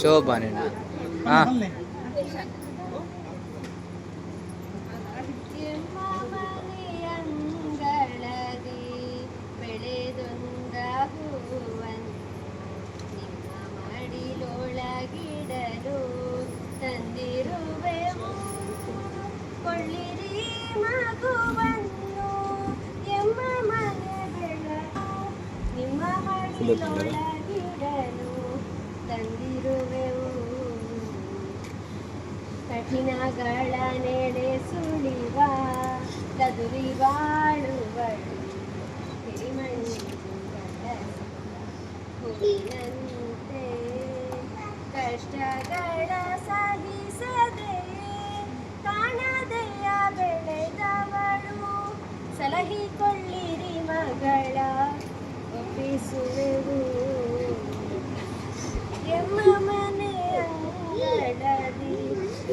ಶೋಭಾನೇನ ಹಾಂ ಹೂವನ್ ನಿಮ್ಮ ಕಠಿಣಗಳ ನೆಡೆ ಸುಳಿವ ಕದುರಿ ಬಾಳುವಳು. ಹೂವಿನಂತೆ ಕಷ್ಟಗಳ ಸಹಿಸದೆ ಕಾಣದೆಯ ಬೆಳೆದವಳು. ಸಲಹಿಕೊಳ್ಳಿರಿ ಮಗಳ ಒಪ್ಪಿಸುವೆವು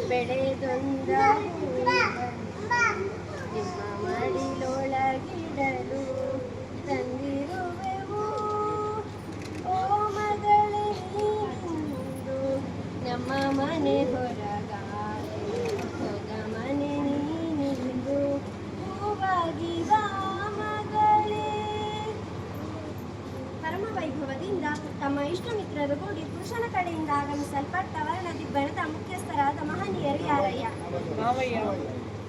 ಬೆಳೆದೊಂದ ನಿಮ್ಮ ಮಡಿಲೊಳಗಿಡಲು ಪರಮ ವೈಭವದಿಂದ ತಮ್ಮ ಇಷ್ಟ ಮಿತ್ರರು ಕೂಡಿ ಪುರುಷನ ಕಡೆಯಿಂದ ಆಗಮಿಸಲ್ಪಟ್ಟ ವರ್ಣದಿಬ್ಬಣದ ಮುಖ್ಯಸ್ಥರಾದ ಮಹನೀಯರು ಯಾರಯ್ಯ?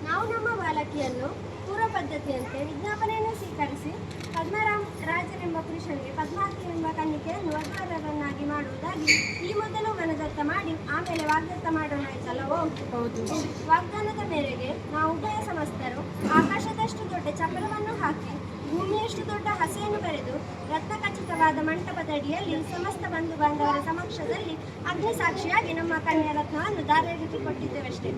ನಾವು ನಮ್ಮ ಬಾಲಕಿಯನ್ನು ಪೂರ್ವ ಪದ್ಧತಿಯಂತೆ ವಿಜ್ಞಾಪನೆಯನ್ನು ಸ್ವೀಕರಿಸಿ ಪದ್ಮರಾಮ್ ರಾಜನೆಂಬ ಪುರುಷನಿಗೆ ಪದ್ಮಾವತಿ ಎಂಬ ಕನ್ನಿಕೆಯನ್ನು ವಧುವರರನ್ನಾಗಿ ಮಾಡುವುದಾಗಿ ಈ ಮೊದಲು ಮನದತ್ತ ಮಾಡಿ ಆಮೇಲೆ ವಾಗ್ದತ್ತ ಮಾಡೋಣ ಆಯ್ತಲ್ಲವೋ? ವಾಗ್ದಾನದ ಮೇರೆಗೆ ನಾವು ಉಭಯ ಸಮಸ್ತರು ಆಕಾಶದಷ್ಟು ದೊಡ್ಡ ಚಪಲವನ್ನು ಹಾಕಿ ಭೂಮಿಯಷ್ಟು ದೊಡ್ಡ ಹಸೆಯನ್ನು ಬರೆದು ರತ್ನ ಖಚಿತವಾದ ಮಂಟಪದಡಿಯಲ್ಲಿ ಸಮಸ್ತ ಬಂಧು ಬಾಂಧವರ ಸಮಕ್ಷದಲ್ಲಿ ಅಗ್ನಿ ಸಾಕ್ಷಿಯಾಗಿ ನಮ್ಮ ಕನ್ಯಾ ರತ್ನವನ್ನು ದಾರ್ಯರಿಗೆ ಕೊಟ್ಟಿದ್ದೇವಷ್ಟೇ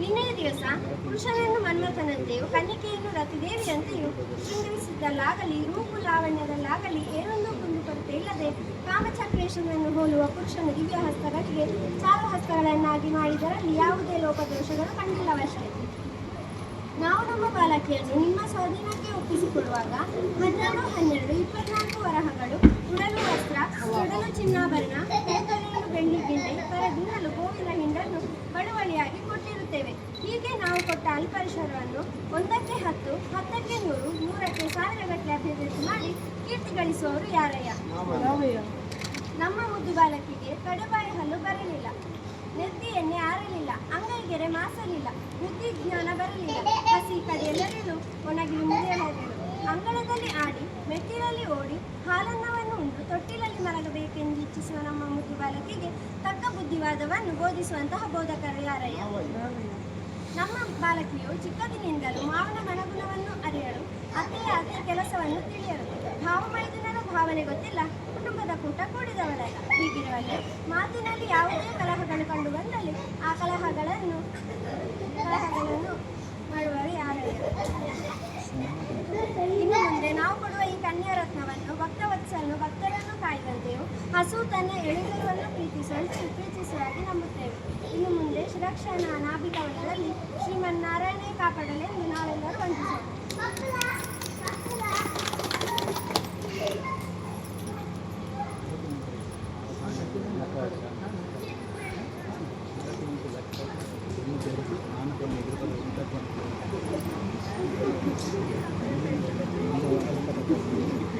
ನಿನ್ನೆಯ ದಿವಸ ಪುರುಷನನ್ನು ಮನ್ಮಥನಂತೆಯೂ ಕನ್ನಿಕೆಯನ್ನು ರತಿದೇವಿಯಂತೆಯೂ ಶೃಂಗರಿಸಿದ್ದಲ್ಲಾಗಲಿ, ರೂಪು ಲಾವಣ್ಯದಲ್ಲಾಗಲಿ ಏನೊಂದು ಕುಂದುಕೊರತೆ ಇಲ್ಲದೆ ಕಾಮಚಕ್ರೇಶನನ್ನು ಹೋಲುವ ಪುರುಷನ ದಿವ್ಯ ಹಸ್ತಗಳಿಗೆ ಚಾರು ಹಸ್ತಗಳನ್ನಾಗಿ ಮಾಡಿದರಲ್ಲಿ ಯಾವುದೇ ಲೋಪದೋಷಗಳು ಕಂಡಿಲ್ಲವಷ್ಟೇ. ನಾವು ನಮ್ಮ ಬಾಲಕಿಯನ್ನು ನಿಮ್ಮ ಸ್ವಾಧೀನಕ್ಕೆ ಒಪ್ಪಿಸಿಕೊಡುವಾಗ ಹನ್ನೆರಡು ಹನ್ನೆರಡು ಇಪ್ಪತ್ನಾಲ್ಕು ವರಹಗಳು ಉಡಲು ವಸ್ತ್ರ ಉಡಲು ಚಿನ್ನಾಭರಣ ತೂಕಲೆಯನ್ನು ಬೆಳ್ಳಿ ಪರ ದಿನಲು ಗೋವಿನ ಹಿಂಡನ್ನು ಬಳುವಳಿಯಾಗಿ ಕೊಟ್ಟಿರುತ್ತೇವೆ. ಹೀಗೆ ನಾವು ಕೊಟ್ಟ ಅಲ್ಪರಿಶರವನ್ನು ಒಂದಕ್ಕೆ ಹತ್ತು ಹತ್ತಕ್ಕೆ ನೂರು ನೂರಕ್ಕೆ ಸಾವಿರಗಟ್ಟಲೆ ಅಭಿವೃದ್ಧಿ ಮಾಡಿ ಕೀರ್ತಿ ಗಳಿಸುವವರು ಯಾರಯ್ಯ? ನಮ್ಮ ಮುದ್ದು ಬಾಲಕಿಗೆ ಕಡುಬಾಯಿ ಹಲ್ಲು ಬರಲಿಲ್ಲ. ಎಣ್ಣೆ ಆರಲಿಲ್ಲ ಅಂಗೈಗೆರೆ ಮಾಸಲಿಲ್ಲ ಬುದ್ಧಿ ಜ್ಞಾನ ಬರಲಿಲ್ಲ. ಹಸಿ ಕಡೆಯಲ್ಲರಿದು ಒಣಗಿ ಮುಂದೆ ಹೋಗಲು ಅಂಗಳದಲ್ಲಿ ಆಡಿ, ಮೆಟ್ಟಿಲಲ್ಲಿ ಓಡಿ, ಹಾಲನ್ನವನ್ನು ಉಂಡು ತೊಟ್ಟಿಲಲ್ಲಿ ಮಲಗಬೇಕೆಂದು ಇಚ್ಛಿಸುವ ನಮ್ಮ ಮುದ್ದು ಬಾಲಕಿಗೆ ತಕ್ಕ ಬುದ್ಧಿವಾದವನ್ನು ಬೋಧಿಸುವಂತಹ ಬೋಧಕರು ಯಾರಯ್ಯ? ನಮ್ಮ ಬಾಲಕಿಯು ಚಿಕ್ಕದಿನಿಂದಲೂ ಮಾವನ ಮನಗುಣವನ್ನು ಅರಿಯಲು ಅತಿಯಾದ ಕೆಲಸವನ್ನು ತಿಳಿಯಲು ಭಾವಮೈದುನರ ಭಾವನೆ ಗೊತ್ತಿಲ್ಲ. ಕುಟುಂಬದ ಕೂಟ ಕೂಡಿದವರಲ್ಲ ಹೀಗಿರುವಲ್ಲಿ ಮಾತಿನಲ್ಲಿ ಯಾವುದೇ ಕಲಹಗಳು ಕಂಡು ಬಂದಲ್ಲಿ ಆ ಕಲಹಗಳನ್ನು ಕಲಹಗಳನ್ನು ಮಾಡುವವರು ಯಾರು? ಇನ್ನು ಮುಂದೆ ನಾವು ಕೊಡುವ ಈ ಕನ್ಯಾ ರತ್ನವನ್ನು ಭಕ್ತವತ್ಸನ್ನು ಭಕ್ತರನ್ನು ಕಾಯ್ದಂತೆಯೂ ಹಸು ತನ್ನ ಎಳೆಗಳನ್ನು ಪ್ರೀತಿಸುವಂತೆ ಪ್ರೀತಿಸುವಾಗಿ ನಂಬುತ್ತೇವೆ. ಇನ್ನು ಮುಂದೆ ಸುರಕ್ಷಣಾ ನಾಭಿಕವನದಲ್ಲಿ ಶ್ರೀಮನ್ನಾರಾಯಣೇ ಕಾಪಾಡಲೆಂದು ನಾವೆಲ್ಲರೂ ವಂದಿಸೋಣ